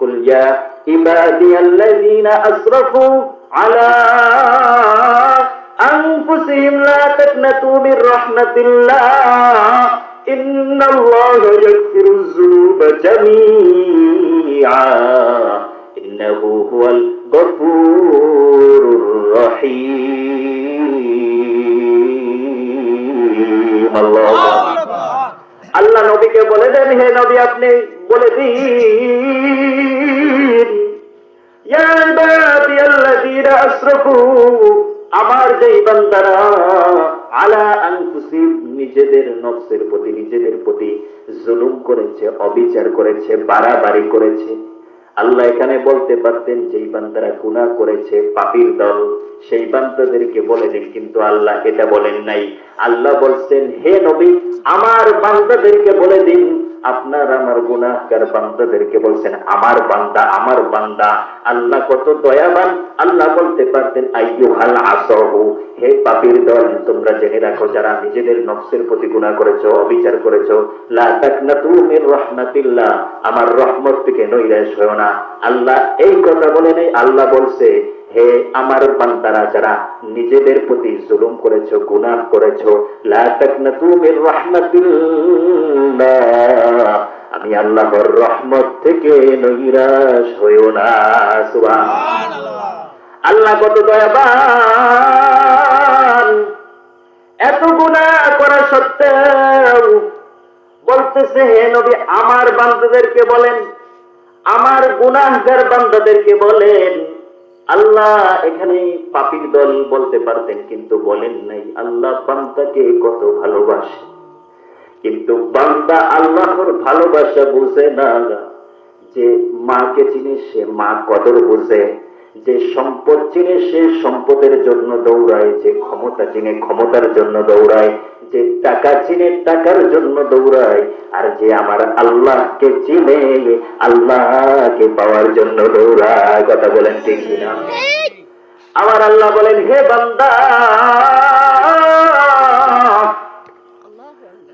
قل يا عبادي الذين أسرفوا على أنفسهم لا تقنطوا من رحمة الله إن الله يغفر الذنوب جميعا إنه هو الغفور الرحيم الله আল্লাহ নবীকে বলে দেন হে নবী আপনি বলে দিন আমার যেই বান্দারা, আলা আনফুসিহিম নিজেদের নফসের প্রতি, নিজেদের প্রতি জুলুম করেছে, অবিচার করেছে, বাড়াবাড়ি করেছে। আল্লাহ এখানে বলতে পারতেন, যেই বান্দারা গুনাহ করেছে, পাপির দল, সেই বান্দাদেরকে বলে দিন, কিন্তু আল্লাহ এটা বলেন নাই। আল্লাহ বলছেন, হে নবী, আমার বান্দাদেরকে বলে দিন আপনার আমার গুনাহগার বান্দাদেরকে বলছেন, আমার বান্দা আমার বান্দা, আল্লাহ কত দয়াবান। আল্লাহ বলতে পারতেন, আইয়ুহাল আসহু, হে পাপির দল, তোমরা জেনে রাখো, যারা নিজেদের নফসের প্রতি গুণা করেছ, অবিচার করেছ রাহমাতিল্লাহ, আমার রহমত থেকে নৈরাশ হয়ো না। আল্লাহ এই কথা বলে নেই, আল্লাহ বলছে হে আমার বান্দারা, যারা নিজেদের প্রতি জুলুম করেছ, গুনাহ করেছ আমি আল্লাহর রহমত থেকে নৈরাশ হইও না আল্লাহ কত দয়াবান। এত গুণা করা সত্ত্বেও বলতেছে, হে নবী, আমার বান্দাদেরকে বলেন, আমার গুনাহগার বান্দাদেরকে বলেন আল্লাহ এখানে পাপির দল বলতে পারতেন, কিন্তু বলেন নাই, আল্লাহ বান্দাকে কত ভালোবাসে। কিন্তু বান্দা আল্লাহর ভালোবাসা বুঝে না যে মাকে চিনে সে মা কদর বুঝে। যে সম্পদ চিনে সে সম্পদের জন্য দৌড়ায়, যে ক্ষমতা চিনে ক্ষমতার জন্য দৌড়ায়, যে টাকা চিনে টাকার জন্য দৌড়ায়, আর যে আমার আল্লাহকে চিনে, আল্লাহকে পাওয়ার জন্য দৌড়ায়। কথা বলেন ঠিক কিনা? আমার আল্লাহ বলেন, হে বান্দা,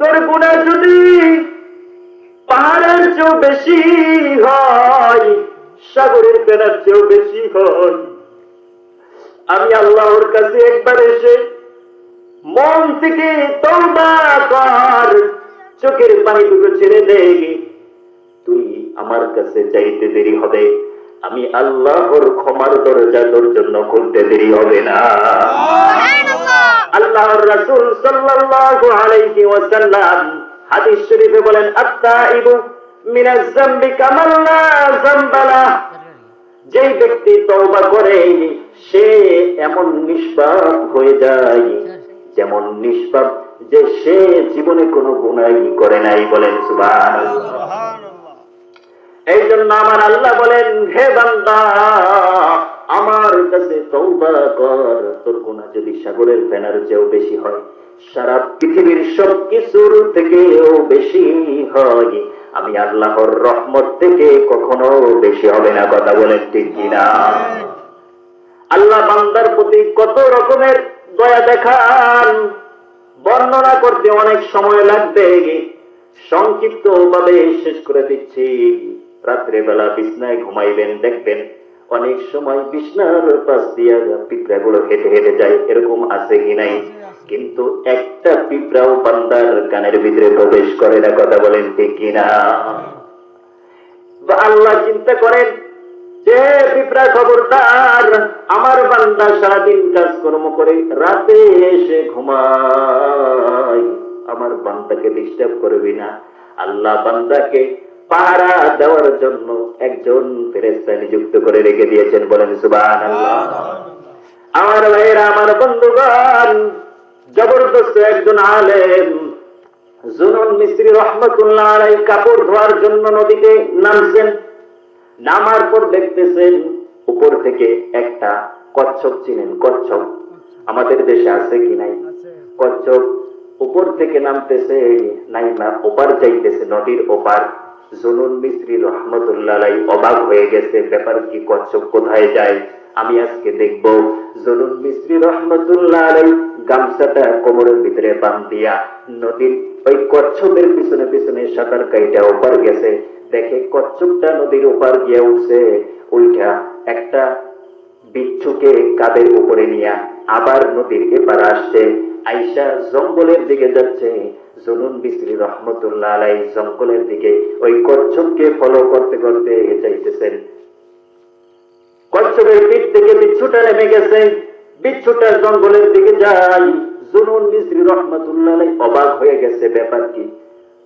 তোর গুণা যদি পাহাড়ের চেয়েও বেশি হয় সাগরের পেনার চেয়েও বেশি হয়। আমি আল্লাহর কাছে একবার এসে মন থেকে কর, চোখের পানি দুটো ছেড়ে দেই তুই আমার কাছে চাইতে দেরি হবে। আমি আল্লাহর ক্ষমার দরজা তোর জন্য খুলতে দেরি হবে না। আল্লাহর রাসূল সাল্লাল্লাহু আলাইহি ওয়াসাল্লাম হাদিস শরীফে বলেন, আত্তাইবু যেই ব্যক্তি তওবা করে, সে এমন নিষ্পাপ হয়ে যায়, যেমন নিষ্পাপ যে সে জীবনে কোনো গুনাহ করে নাই বলেন সুবহানাল্লাহ। এই জন্য আমার আল্লাহ বলেন, হে বান্দা, আমার কাছে তৌবা কর, তোর গুণা যদি সাগরের ফেনার চেয়েও বেশি হয় সারা পৃথিবীর সব কিছুর থেকেও বেশি হয়। আমি আল্লাহর রহমত থেকে কখনো বেশি হবে না, কথা বলেন ঠিক কিনা? আল্লাহ বান্দার প্রতি কত রকমের দয়া দেখান। বর্ণনা করতে অনেক সময় লাগবে। সংক্ষিপ্ত ভাবে শেষ করে দিচ্ছি। রাত্রে বেলা বিছনায় ঘুমাইবেন, দেখবেন অনেক সময় বিছনার পাশ দিয়া পিঁপড়া গুলো হেঁটে হেঁটে যায়। এরকম আছে কি নাই? কিন্তু একটা পিঁপড়াও বান্দার কানের ভিতরে প্রবেশ করে না কথা বলেন ঠিক কিনা? বা আল্লাহ চিন্তা করেন যে পিঁপড়া খবরদার আমার বান্দা সারাদিন কাজকর্ম করে রাতে এসে ঘুমায়। আমার বান্দাকে ডিস্টার্ব করবি না। আল্লাহ বান্দাকে পাহারা দেওয়ার জন্য একজন ফেরেস্তা নিযুক্ত করে রেখে দিয়েছেন বলেন সুবান আমার ভাইয়েরা আমার বন্ধুগণ জবরদস্ত একজন আলেম। জুনুন মিস্ত্রি রহমতুল্লাহ আলাই কাপড় ধোয়ার জন্য নদীতে নামছেন। নামার পর দেখতেছেন উপর থেকে একটা কচ্ছপ চিনেন। কচ্ছপ আমাদের দেশে আছে কি নাই? কচ্ছপ উপর থেকে নামতেছে নাই না ওপার যাইতেছে নদীর ওপার। জুনুন মিস্ত্রি রহমতুল্লাহ অবাক হয়ে গেছে, ব্যাপার কি কচ্ছপ কোথায় যায়? আমি আজকে দেখব জরুন মিস্ত্রি রহমতুল্লাহ আলাই গামছাটা কোমরের ভিতরে বান দিয়া। নদীর ওই কচ্ছপের পিছনে পিছনে সাঁতার কাইটা ওপার গেছে। দেখে কচ্ছপটা নদীর ওপার গিয়ে উঠছে। ওইটা একটা বিচ্ছুকে কাদের উপরে নিয়ে আবার নদীর এপার আসছে। আইসা জঙ্গলের দিকে যাচ্ছে। জনুন বিসরি রহমতুল্লাহ আলাই জঙ্গলের দিকে ওই কচ্ছপকে ফলো করতে করতে যাইতেছেন কচ্ছপের পিঠ থেকে বিচ্ছুটা নেমে গেছে। বিচ্ছুটা জঙ্গলের দিকে যাই জুনুন মিস্ত্রি রহমতুল্লাহ আলাই অবাক হয়ে গেছে ব্যাপার কি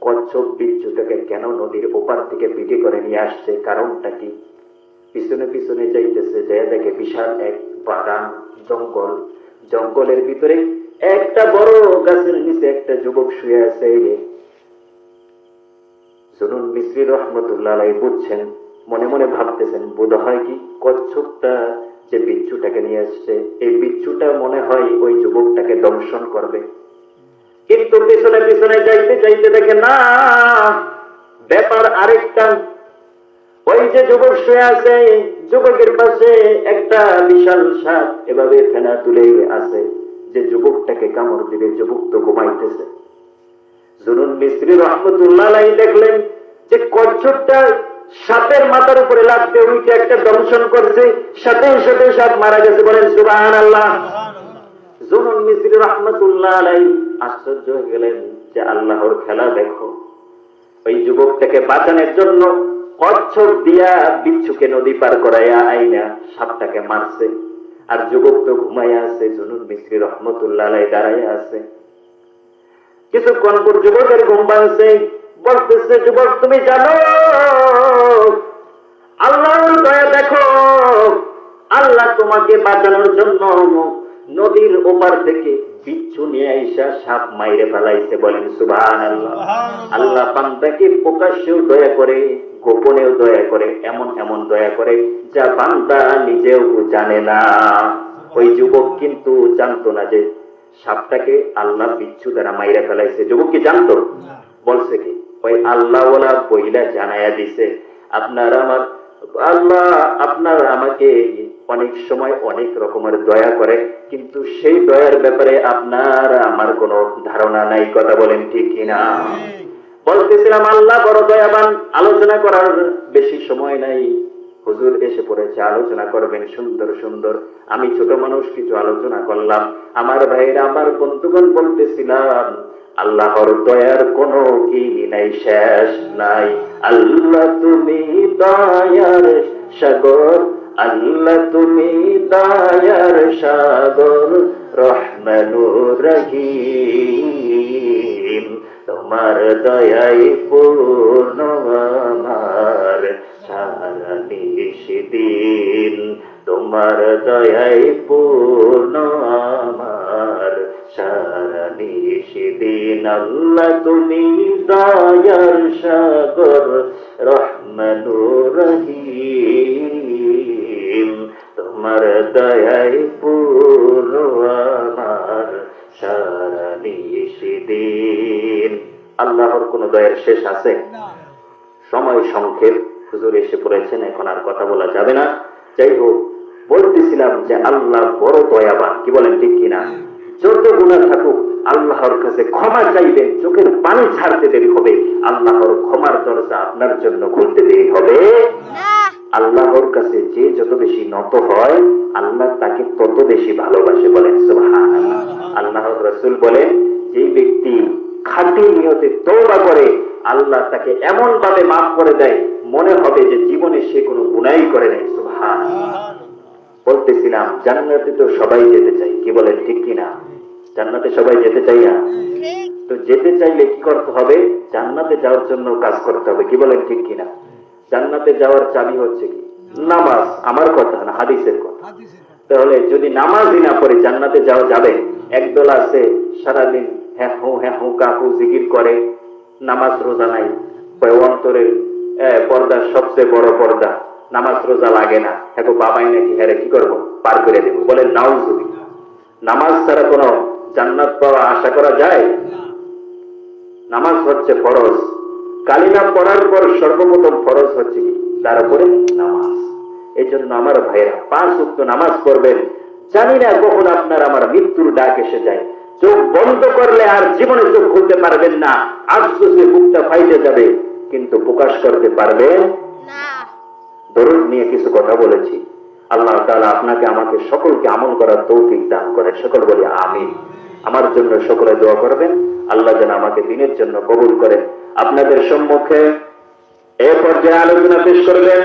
কচ্ছপ বিচ্ছুটাকে কেন নদীর ওপার থেকে পিঠে করে নিয়ে আসছে? কারণটা কি? পিছনে পিছনে যাইতেছে যে দেখে বিশাল এক বাগান, জঙ্গল। জঙ্গলের ভিতরে একটা বড় গাছের নিচে একটা যুবক শুয়ে আছে জুনুন মিস্ত্রি রহমতুল্লাহ বুঝছেন মনে মনে ভাবতেছেন, বোধ হয় কি কচ্ছপটা যে বিচ্ছুটাকে নিয়ে আসছে, এই বিচ্ছুটা মনে হয় ওই যুবকটাকে দংশন করবে। কিন্তু পিছনে পিছনে যাইতে যাইতে দেখে, না, ব্যাপার আরেকটা। ওই যে যুবক শুয়ে আছে, যুবকের পাশে একটা বিশাল সাপ এভাবে ফেনা তুলে আছে। যে যুবকটাকে কামড় দিবে যুবক তো ঘুমাইতেছে। জুনুন মিস্ত্রি রহমতুল্লাহ দেখলেন যে কচ্ছপটা সাপের মাথার উপরে লাগতে উইকে একটা দংশন করছে সাথে সাথে সাপ মারা গেছে বলেন সুবাহ আল্লাহ জুনুন মিস্ত্রি রহমতুল্লাহ আলাই আশ্চর্য হয়ে গেলেন যে আল্লাহর খেলা দেখো। ওই যুবকটাকে বাঁচানোর জন্য কচ্ছপ দিয়া বিচ্ছুকে নদী পার করাইয়া আইনা সাপটাকে মারছে। আর যুবক তো ঘুমাইয়া আছে জুনুন মিস্ত্রি রহমতুল্লাহ দাঁড়াইয়া আছে। কিছুক্ষণ পর যুবকের ঘুম ভাঙছে বলতেছে যুবক তুমি জানো আল্লাহর দয়া দেখো আল্লাহ তোমাকে বাঁচানোর জন্য নদীর ওপার থেকে বিচ্ছু নিয়ে আইসা সাপ মাইরে ফেলাইছে বলেন সুবাহ আল্লাহ আল্লাহ বান্দাকে প্রকাশ্যেও দয়া করে গোপনেও দয়া করে এমন এমন দয়া করে যা বান্দা নিজেও জানে না। ওই যুবক কিন্তু জানতো না যে সাপটাকে আল্লাহ বিচ্ছু দ্বারা মাইরা ফেলাইছে। যুবক কি জানতো? বলছে কি ওই আল্লাহ ওলা বইলা জানায়া দিছে আপনার আমার আল্লাহ আপনার আমাকে অনেক সময় অনেক রকমের দয়া করে কিন্তু সেই দয়ার ব্যাপারে আপনার আমার কোনো ধারণা নাই। কথা বলেন ঠিক কিনা? বলতেছিলাম, আল্লাহ বড় দয়াবান, আলোচনা করার বেশি সময় নাই। হুজুর এসে পড়েছে, আলোচনা করবেন, সুন্দর সুন্দর। আমি ছোট মানুষ, কিছু আলোচনা করলাম। আমার ভাইরা আমার বন্ধুগণ বলতেছিলাম, আল্লাহর দয়ার কোনো কি নাই, শেষ নাই। আল্লাহ তুমি দয়ার সাগর, আল্লাহ তুমি দয়ার সাগর, রহমানুর রহিম। তোমার দয়াই পূর্ণ আমার। সারা নিষিদিন তোমার দয়াই পূর্ণ আমার। সারা নিষিদিন আল্লাহ তুমি দয়ার সাগর আল্লাহর কোন দয়ের শেষ আছে? সময় সংক্ষেপ। হুজুর এসে পড়েছেন এখন আর কথা বলা যাবে না। যাই হোক বলতেছিলাম যে আল্লাহ বড় দয়াবান। কি বলেন ঠিক কিনা যত গুণা থাকুক আল্লাহর কাছে ক্ষমা চাইবেন চোখের পানি ছাড়তে দেরি হবে। আল্লাহর ক্ষমার দরজা আপনার জন্য খুলতে দেরি হবে। আল্লাহর কাছে যে যত বেশি নত হয় আল্লাহ তাকে তত বেশি ভালোবাসে বলেন সুবহানাল্লাহ। আল্লাহর রসুল বলেন যে ব্যক্তি খাঁটি নিয়তে তৌবা করে আল্লাহ তাকে এমন ভাবে মাফ করে দেয় মনে হবে যে জীবনে সে কোনো গুনাই করে নাই। সুবহান বলতেছিলাম জান্নাতে তো সবাই যেতে চাই কি বলেন ঠিক কিনা? জান্নাতে সবাই যেতে চাই না? তো যেতে চাইলে কি করতে হবে? জান্নাতে যাওয়ার জন্য কাজ করতে হবে। কি বলেন ঠিক কিনা? জান্নাতে যাওয়ার চাবি হচ্ছে কি? নামাজ আমার কথা না হাদিসের কথা। তাহলে যদি নামাজই না পড়ে জান্নাতে যাওয়া যাবে? একদল আছে সারাদিন হ্যাঁ হু হ্যাঁ হু কাকু জিকির করে নামাজ রোজা নাই। অন্তরের আহ, পর্দা সবচেয়ে বড় পর্দা নামাজ রোজা লাগে না। হ্যাঁ বাবাই নাকি হ্যাঁ কি করব? পার করে দেবো। বলে নাউজুবি নামাজ ছাড়া কোনো জান্নাত পাওয়া আশা করা যায়? নামাজ হচ্ছে ফরজ। কালিমা পড়ার পর সর্বপ্রথম ফরজ হচ্ছে কি? তার উপরে নামাজ। এই জন্য আমার ভাইরা পাঁচ উক্ত নামাজ পড়বেন। জানি না কখন আপনার আমার মৃত্যুর ডাক এসে যায়। চোখ বন্ধ করলে আর জীবনে চোখ খুলতে পারবেন না। আফসোসে বুকটা ফাইটে যাবে কিন্তু প্রকাশ করতে পারবে? না। দরুদ নিয়ে কিছু কথা বলেছি। আল্লাহ তাআলা আপনাকে আমাকে সকলকে আমল করার তৌফিক দান করে সকল বলি আমি আমার জন্য সকলে দোয়া করবেন। আল্লাহ যেন আমাকে দিনের জন্য কবুল করেন। আপনাদের সম্মুখে এ পর্যায়ে আলোচনা পেশ করবেন।